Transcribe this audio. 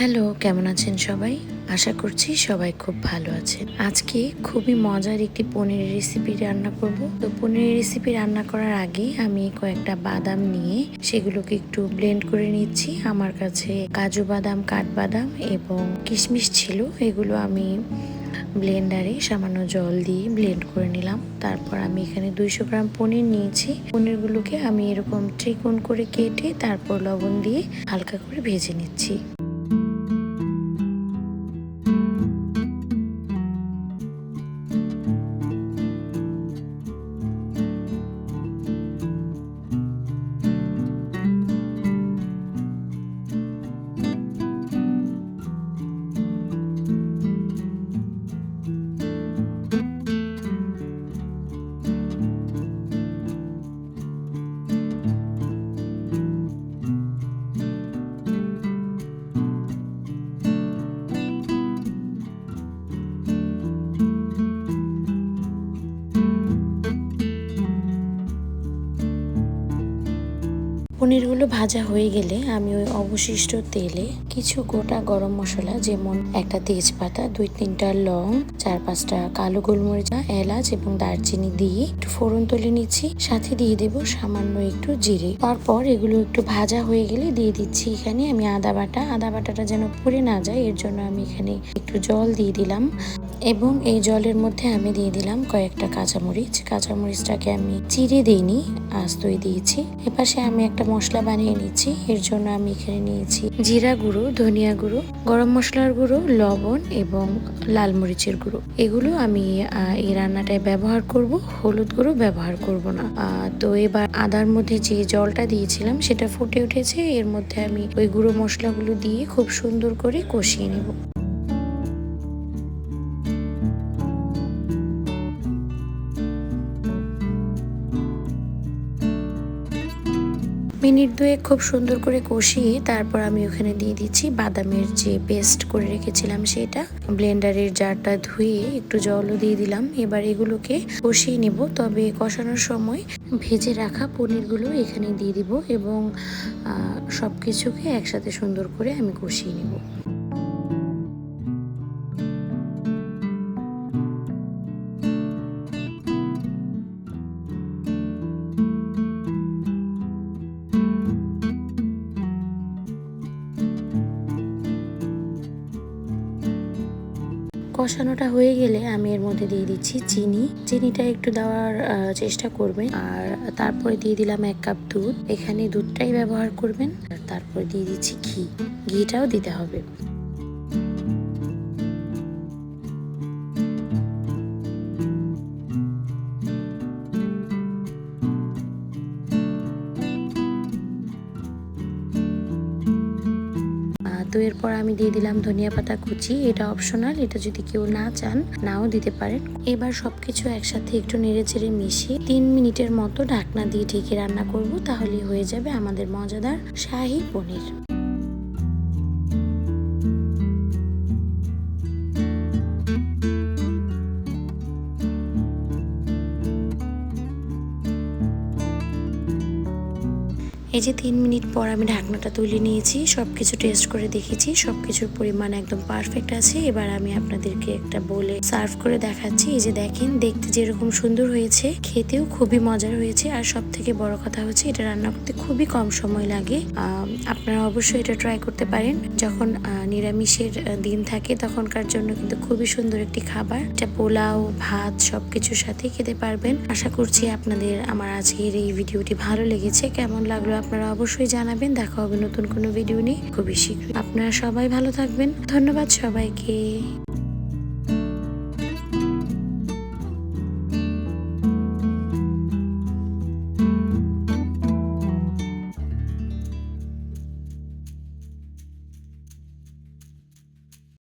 Hello, কেমন আছেন সবাই? আশা করছি সবাই খুব ভালো আছেন। আজকে খুবই মজার একটি পনিরের রেসিপি রান্না করব। তো পনিরের রেসিপি রান্না করার আগে আমি কয়েকটা বাদাম নিয়ে সেগুলোকে একটু ব্লেন্ড করে নিচ্ছি। আমার কাছে কাজু বাদাম, কাঠবাদাম এবং কিশমিশ ছিল। এগুলো আমি ব্লেন্ডারে সামান্য জল দিয়ে ব্লেন্ড করে নিলাম। তারপর আমি এখানে দুইশো গ্রাম পনির নিয়েছি। পনিরগুলোকে আমি এরকম ত্রিকোণ করে কেটে তারপর লবণ দিয়ে হালকা করে ভেজে নিচ্ছি। পনিরগুলো ভাজা হয়ে গেলে আমি ওই অবশিষ্ট তেলে কিছু গোটা গরম মশলা, যেমন একটা তেজপাতা, দুই তিনটা লং, চার পাঁচটা কালো গোলমরিচ এলাচ এবং দারচিনি দিয়ে একটু ফোড়ন তুলে নিচ্ছি। সাথে দিয়ে দেব সামান্য একটু জিরে। তারপর এগুলো একটু ভাজা হয়ে গেলে দিয়ে দিচ্ছি এখানে আমি আদা বাটা। আদা বাটাটা যেন পুড়ে না যায়, এর জন্য আমি এখানে একটু জল দিয়ে দিলাম। এবং এই জলের মধ্যে আমি দিয়ে দিলাম কয়েকটা কাঁচামরিচ। কাঁচামরিচটাকে আমি চিড়ে দিইনি আস্তই দিয়েছি। এপাশে আমি একটা মশলা বানিয়ে নিচ্ছি। এর জন্য আমি এখানে নিয়েছি জিরা গুঁড়ো, ধনিয়া গুঁড়ো, গরম মশলার গুঁড়ো, লবণ এবং লাল মরিচের গুঁড়ো। এগুলো আমি এই রান্নাটায় ব্যবহার করব, হলুদ গুঁড়ো ব্যবহার করব না। তো এবার আদার মধ্যে যে জলটা দিয়েছিলাম, সেটা ফুটে উঠেছে। এর মধ্যে আমি ওই গুঁড়ো মশলাগুলো দিয়ে খুব সুন্দর করে কষিয়ে নেব। মিনিট দুয়ে খুব সুন্দর করে কষিয়ে তারপর আমি ওখানে দিয়ে দিচ্ছি বাদামের যে পেস্ট করে রেখেছিলাম সেটা। ব্লেন্ডারের জারটা ধুয়ে একটু জলও দিয়ে দিলাম। এবার এগুলোকে কষিয়ে নেব। তবে কষানোর সময় ভেজে রাখা পনিরগুলো এখানে দিয়ে দিব এবং সব কিছুকে একসাথে সুন্দর করে আমি কষিয়ে নেব। কষানোটা হয়ে গেলে আমি এর মধ্যে দিয়ে দিচ্ছি চিনি। চিনিটা একটু দেওয়ার চেষ্টা করবেন। আর তারপরে দিয়ে দিলাম এক কাপ দুধ। এখানে দুধটাই ব্যবহার করবেন। আর তারপরে দিয়ে দিচ্ছি ঘি। ঘিটাও দিতে হবে। তো এরপর আমি দিয়ে দিলাম ধনিয়া পাতা কুচি। এটা অপশনাল এটা যদি কেউ না চান, নাও দিতে পারেন। এবার সবকিছু একসাথে একটু নেড়ে চেড়ে মিশিয়ে তিন মিনিটের মতো ঢাকনা দিয়ে ঢেকে রান্না করব তাহলে হয়ে যাবে আমাদের মজাদার শাহি পনির। এই যে তিন মিনিট পর আমি ঢাকনাটা তুলে নিয়েছি সব কিছু টেস্ট করে দেখেছি সব কিছুর পরিমাণ একদম পারফেক্ট আছে। এবার আমি আপনাদেরকে একটা বলে সার্ভ করে দেখাচ্ছি। এই যে দেখেন, দেখতে যেরকম সুন্দর হয়েছে, খেতেও খুবই মজার হয়েছে। আর সব থেকে বড় কথা হচ্ছে, এটা রান্না করতে খুবই কম সময় লাগে। আপনারা অবশ্যই এটা ট্রাই করতে পারেন। যখন নিরামিষের দিন থাকে, তখনকার জন্য কিন্তু খুবই সুন্দর একটি খাবার। এটা পোলাও, ভাত, সবকিছুর সাথে খেতে পারবেন। আশা করছি আপনাদের, আমার আজকের এই ভিডিওটি ভালো লেগেছে। কেমন লাগল আপনারা অবশ্যই জানাবেন, দেখা হবে নতুন কোনো ভিডিও নিয়ে। খুবই শীঘ্রই। আপনারা সবাই ভালো থাকবেন। ধন্যবাদ সবাইকে।